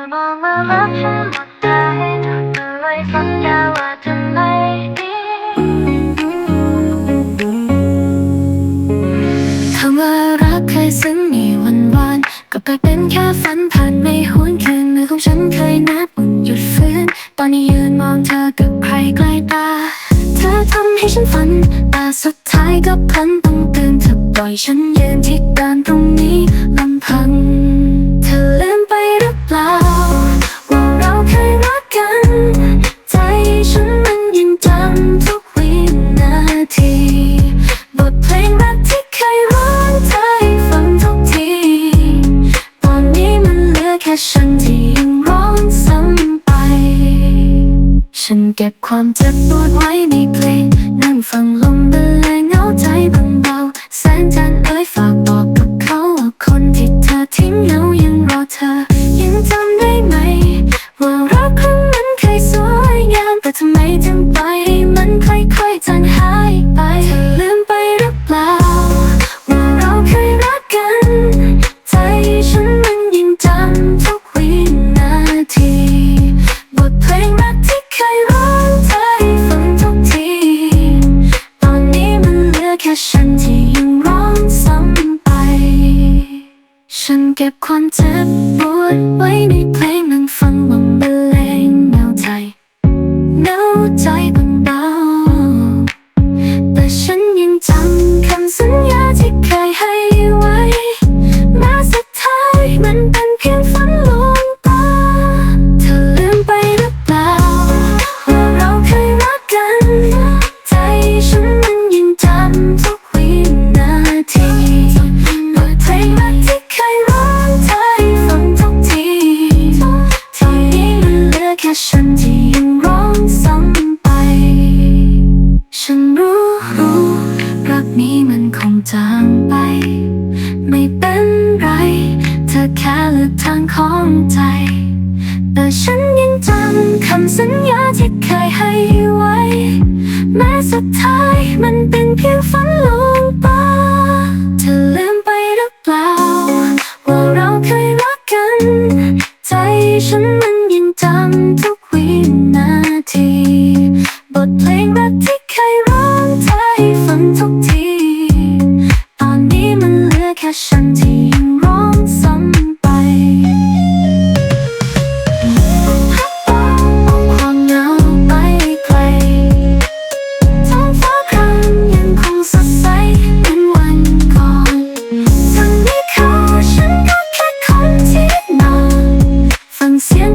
อบอกว่ารักฉันหมดใจก็เลยสัญญาว่าจะไม่ดีคำว่ารักเคยซึ้งมีวันวานก็ไปเป็นแค่ฝันผ่านไม่หวนคืนมือของฉันเคยนัดอุ่นหยุดฟื้น ตอนนี้ยืนมองเธอกับใครใกล้ตา เธอทำให้ฉันฝัน แต่สุดท้ายก็พลันต้องตื่นเธอปล่อยฉันยืนที่เดินตรงนี้ลำพัง ค่ฉันที่ยังร้องซ้ำไป ฉันเก็บความเจ็บปวดไว้ในเพลง นั่งฟังลมบรรเลงเหงาใจบางเบาแสงจันทร์เอ้ยฝากบอก เก็บความเจ็บปวดไว้ใน ของใจ แต่ฉันยังจำคำสัญญาที่เคยให้ไว้ แม้สุดท้ายมันเป็นเพียงฝันลวงตาเธอลืมไปหรือเปล่า ว่าเราเคยรักกัน ใจฉันมันยังจำทุกวินาที บทเพลงรักที่เคยร้องเธอให้ฟังทุกที ตอนนี้มันเหลือแค่ฉันที่ ทั้ง